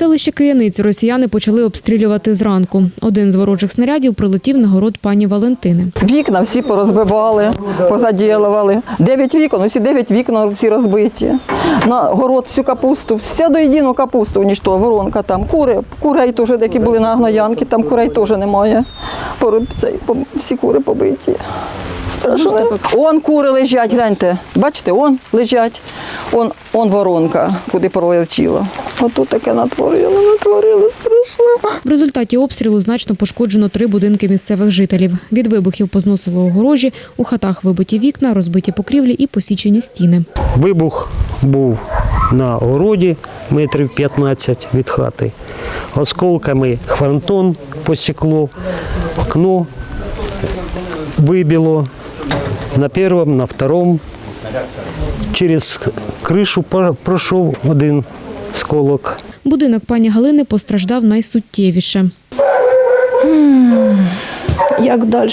Селище Кияниць росіяни почали обстрілювати зранку. Один з ворожих снарядів прилетів на город пані Валентини. Вікна всі порозбивали, позаділували. Дев'ять вікон, усі дев'ять вікон всі розбиті. На город всю капусту, вся до єдину капусту ніщо, воронка там. Кури, курей теж, які були на гноянки, там курей теж немає. Всі кури побиті. Страшно. Он кури лежать, гляньте. Бачите, он лежать. Он, он воронка, куди пролетіло. Отут таке натворили, натворили страшно. В результаті обстрілу значно пошкоджено три будинки місцевих жителів. Від вибухів позносило огорожі, у хатах вибиті вікна, розбиті покрівлі і посічені стіни. Вибух був на городі метрів 15 від хати. Осколками фронтон посікло, окно вибило на першому, на второму. Через кришу пройшов один сколок. Будинок пані Галини постраждав найсуттєвіше. як далі.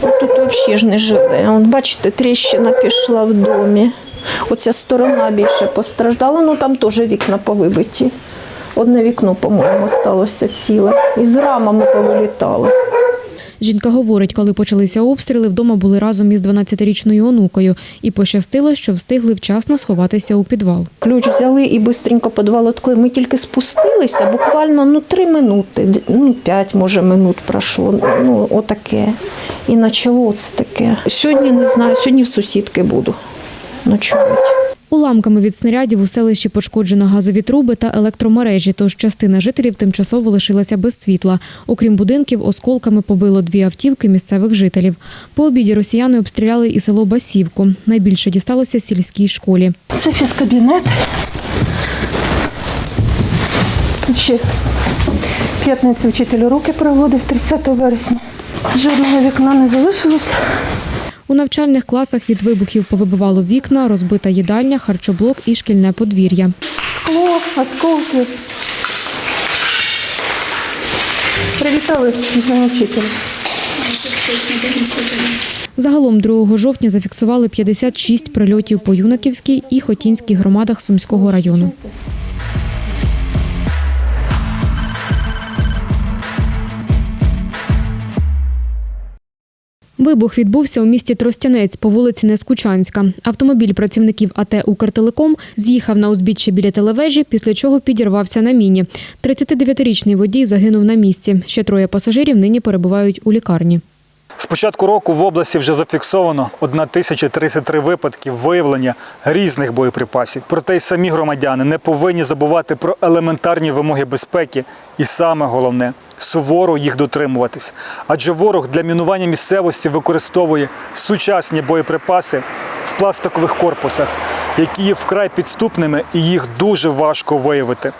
Тут взагалі ж не живе. Он, бачите, тріщина пішла в домі. Оця сторона більше постраждала, ну там теж вікна повибиті. Одне вікно, по-моєму, сталося ціле. І з рамами повилітало. Жінка говорить, коли почалися обстріли, вдома були разом із 12-річною онукою і пощастило, що встигли вчасно сховатися у підвал. Ключ взяли і швидко підвал відкрили. Ми тільки спустилися, буквально ну, три минути, ну, п'ять, може, минут пройшло. Ну, отаке. І почало це таке. Сьогодні не знаю, сьогодні в сусідки буду ночувати. Уламками від снарядів у селищі пошкоджено газові труби та електромережі, тож частина жителів тимчасово лишилася без світла. Окрім будинків, осколками побило дві автівки місцевих жителів. По обіді росіяни обстріляли і село Басівку. Найбільше дісталося сільській школі. Це фізкабінет. Ще п'ятницю вчитель уроки проводив 30 вересня. Жодного вікна не залишилось. У навчальних класах від вибухів повибивало вікна, розбита їдальня, харчоблок і шкільне подвір'я. Скло, осколки. Привітали вчителя. Загалом 2 жовтня зафіксували 56 прильотів по Юнаківській і Хотінській громадах Сумського району. Вибух відбувся у місті Тростянець по вулиці Нескучанська. Автомобіль працівників АТ «Укртелеком» з'їхав на узбіччя біля телевежі, після чого підірвався на міні. 39-річний водій загинув на місці. Ще троє пасажирів нині перебувають у лікарні. З початку року в області вже зафіксовано 1033 випадки виявлення різних боєприпасів. Проте й самі громадяни не повинні забувати про елементарні вимоги безпеки і саме головне суворо їх дотримуватись. Адже ворог для мінування місцевості використовує сучасні боєприпаси в пластикових корпусах, які є вкрай підступними і їх дуже важко виявити.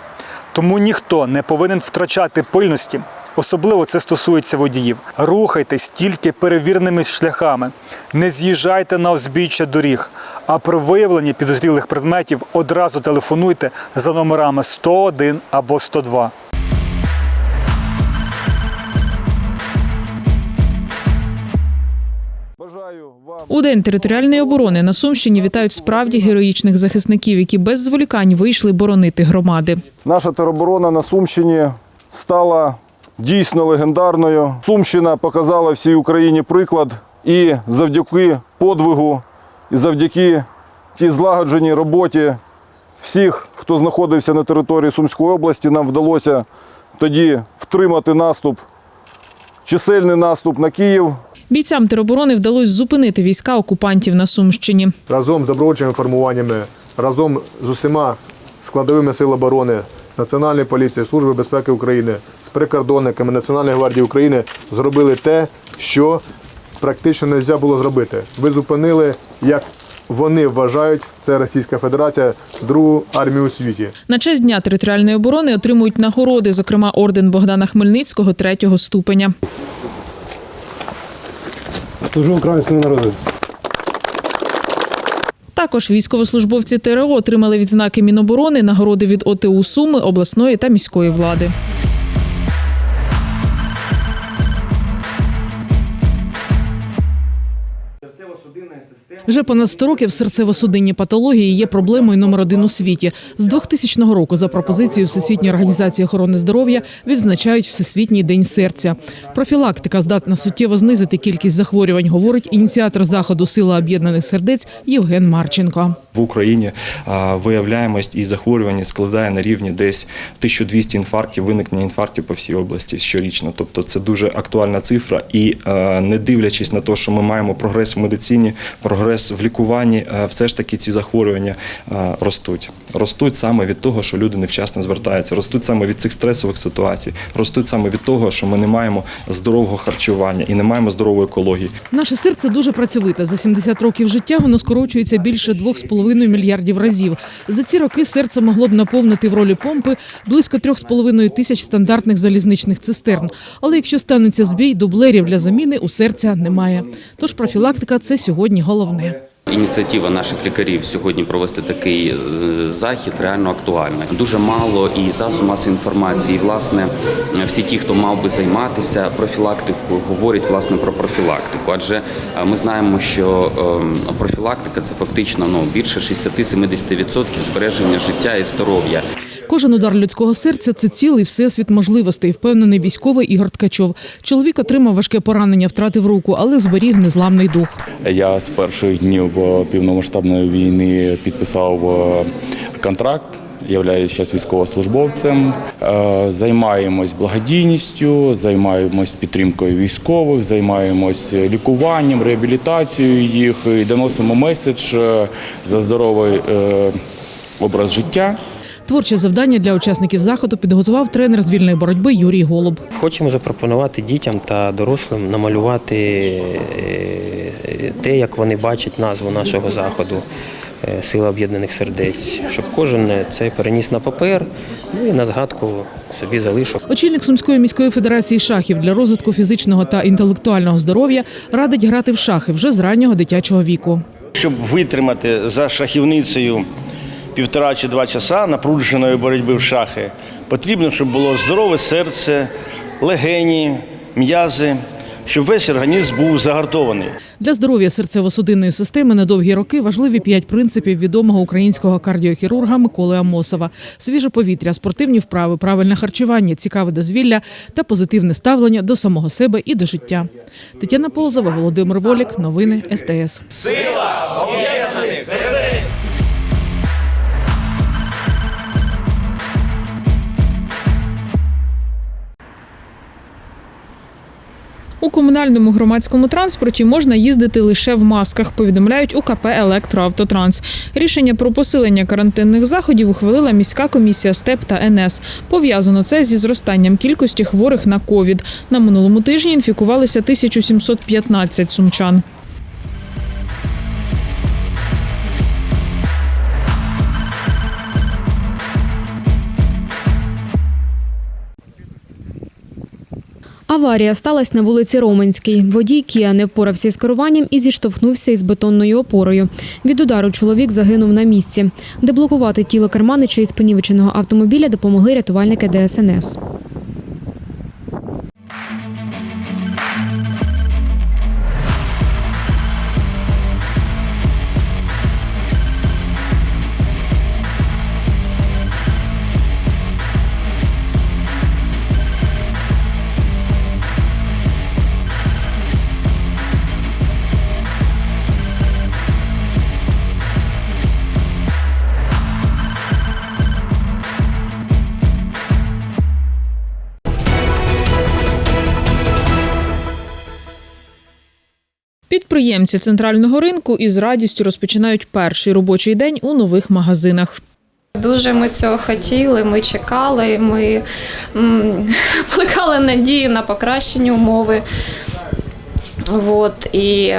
Тому ніхто не повинен втрачати пильності. Особливо це стосується водіїв. Рухайтесь тільки перевіреними шляхами, не з'їжджайте на узбіччя доріг. А при виявленні підозрілих предметів одразу телефонуйте за номерами 101 або 102. У день територіальної оборони на Сумщині вітають справді героїчних захисників, які без зволікань вийшли боронити громади. Наша тероборона на Сумщині стала дійсно легендарною. Сумщина показала всій Україні приклад, і завдяки подвигу, і завдяки тій злагодженій роботі всіх, хто знаходився на території Сумської області, нам вдалося тоді втримати наступ, чисельний наступ на Київ. Бійцям тероборони вдалося зупинити війська окупантів на Сумщині. разом з добровольчими формуваннями, разом з усіма складовими сил оборони, Національної поліції, Служби безпеки України, з прикордонниками Національної гвардії України зробили те, що практично не можна було зробити. Ви зупинили як вони вважають це Російська Федерація другу армію у світі. На честь дня територіальної оборони отримують нагороди, зокрема орден Богдана Хмельницького третього ступеня. Служу українському народу. Також військовослужбовці ТРО отримали відзнаки Міноборони, нагороди від ОТУ Суми, обласної та міської влади. Вже понад 100 років серцево-судинні патології є проблемою номер один у світі. З 2000 року за пропозицією Всесвітньої організації охорони здоров'я відзначають Всесвітній день серця. Профілактика здатна суттєво знизити кількість захворювань, говорить ініціатор заходу Сила об'єднаних сердець Євген Марченко. В Україні виявляємость і захворювання складає на рівні десь 1200 інфарктів, виникнення інфарктів по всій області щорічно. Тобто це дуже актуальна цифра. І не дивлячись на те, що ми маємо прогрес в медицині, прогрес в лікуванні, все ж таки ці захворювання ростуть. Ростуть саме від того, що люди невчасно звертаються, ростуть саме від цих стресових ситуацій, ростуть саме від того, що ми не маємо здорового харчування і не маємо здорової екології. Наше серце дуже працьовите. За 70 років життя воно скорочується більше 2,5 мільярдів разів. За ці роки серце могло б наповнити в ролі помпи близько 3,5 тисяч стандартних залізничних цистерн. Але якщо станеться збій, дублерів для заміни у серця немає. Тож профілактика це сьогодні головне. Ініціатива наших лікарів сьогодні провести такий е, захід реально актуальна. Дуже мало і засоб масової інформації. Власне, всі ті, хто мав би займатися профілактикою, говорять власне про профілактику. Адже е, ми знаємо, що ем, профілактика це фактично ну більше 60-70% збереження життя і здоров'я. Кожен удар людського серця це цілий всесвіт можливостей, впевнений військовий Ігор Ткачов. Чоловік отримав важке поранення, втратив руку, але зберіг незламний дух. Я з перших днів е, повномасштабної війни підписав е, контракт. Являюсь зараз військовослужбовцем, Е, займаємось благодійністю, займаємось підтримкою військових, займаємось лікуванням, реабілітацією їх і доносимо меседж за здоровий образ життя. Творче завдання для учасників заходу підготував тренер з вільної боротьби Юрій Голуб. Хочемо запропонувати дітям та дорослим намалювати е, те, як вони бачать назву нашого заходу е, Сила об'єднаних сердець, щоб кожен це переніс на папер ну і на згадку собі залишив. Очільник Сумської міської федерації шахів для розвитку фізичного та інтелектуального здоров'я радить грати в шахи вже з раннього дитячого віку. Щоб витримати за шахівницею півтора чи два часа напруженої боротьби в шахи, потрібно, щоб було здорове серце, легені, м'язи, щоб весь організм був загартований. Для здоров'я серцево-судинної системи на довгі роки важливі п'ять принципів відомого українського кардіохірурга Миколи Амосова: свіже повітря, спортивні вправи, правильне харчування, цікаве дозвілля та позитивне ставлення до самого себе і до життя. Тетяна Ползова, Володимир Волік, новини СТС. У комунальному громадському транспорті можна їздити лише в масках, повідомляють у КП «Електроавтотранс». Рішення про посилення карантинних заходів ухвалила міська комісія СТЕП та НС. Пов'язано це зі зростанням кількості хворих на ковід. На минулому тижні інфікувалися 1715 сумчан. Аварія сталася на вулиці Роменській. Водій Кія не впорався із керуванням і зіштовхнувся із бетонною опорою. Від удару чоловік загинув на місці. Деблокувати тіло керманича із понівеченого автомобіля допомогли рятувальники ДСНС. Підприємці центрального ринку із радістю розпочинають перший робочий день у нових магазинах. Дуже ми цього хотіли, ми чекали, ми плекали надію на покращення умови. От, і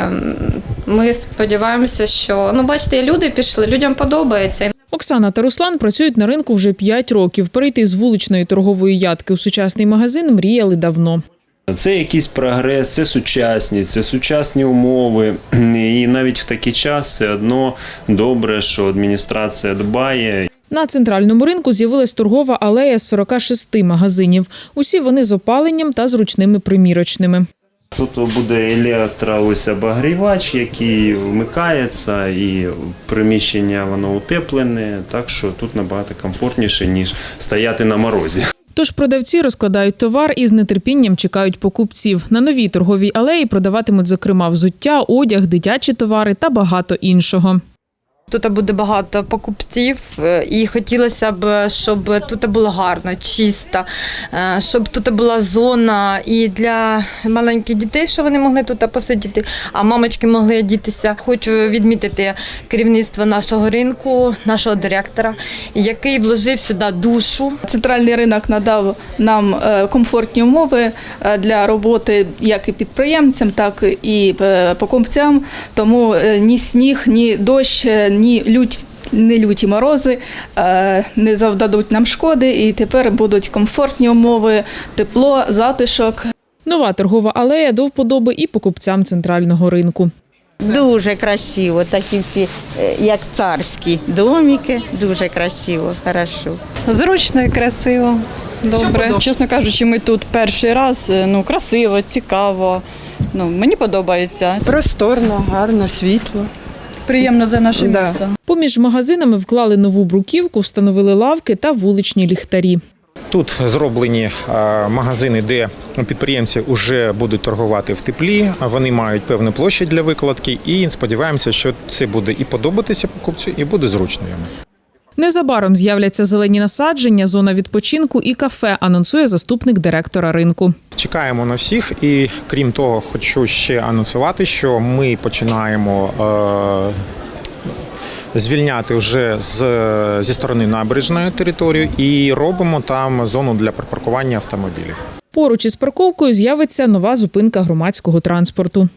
Ми сподіваємося, що ну бачите, люди пішли, людям подобається. Оксана та Руслан працюють на ринку вже 5 років. Перейти з вуличної торгової ядки у сучасний магазин мріяли давно. Це якийсь прогрес, це сучасність, це сучасні умови. І навіть в такий час все одно добре, що адміністрація дбає. На центральному ринку з'явилась торгова алея з 46 магазинів. Усі вони з опаленням та зручними примірочними. Тут буде електро ось обогрівач, який вмикається, і приміщення воно утеплене, так що тут набагато комфортніше, ніж стояти на морозі. Тож продавці розкладають товар і з нетерпінням чекають покупців. На новій торговій алеї продаватимуть, зокрема, взуття, одяг, дитячі товари та багато іншого. Тут буде багато покупців, е, і хотілося б, щоб тут було гарно, чисто, е, щоб тут була зона і для маленьких дітей, щоб вони могли тут посидіти, а мамочки могли дітися. Хочу відмітити керівництво нашого ринку, нашого директора, який вложив сюди душу. Центральний ринок надав нам е, комфортні умови для роботи як і підприємцям, так і покупцям. Тому ні сніг, ні дощ, ні лють. Не люті морози е, не завдадуть нам шкоди, і тепер будуть комфортні умови, тепло, затишок. Нова торгова алея до вподоби і покупцям центрального ринку. Дуже красиво, такі всі, е, як царські домики, дуже красиво, хорошо. Зручно і красиво. Добре. Чесно кажучи, ми тут перший раз. е, Ну, красиво, цікаво. Ну, мені подобається. Просторно, гарно, світло. Приємно за наше місто. Поміж магазинами вклали нову бруківку, встановили лавки та вуличні ліхтарі. Тут зроблені е, магазини, де підприємці вже будуть торгувати в теплі. Вони мають певну площадь для викладки, і сподіваємося, що це буде і подобатися покупцю, і буде зручно йому. Незабаром з'являться зелені насадження, зона відпочинку і кафе, анонсує заступник директора ринку. Чекаємо на всіх, і крім того, хочу ще анонсувати, що ми починаємо. Е, Звільняти вже з, зі сторони набережної територію і робимо там зону для припаркування автомобілів. Поруч із парковкою з'явиться нова зупинка громадського транспорту.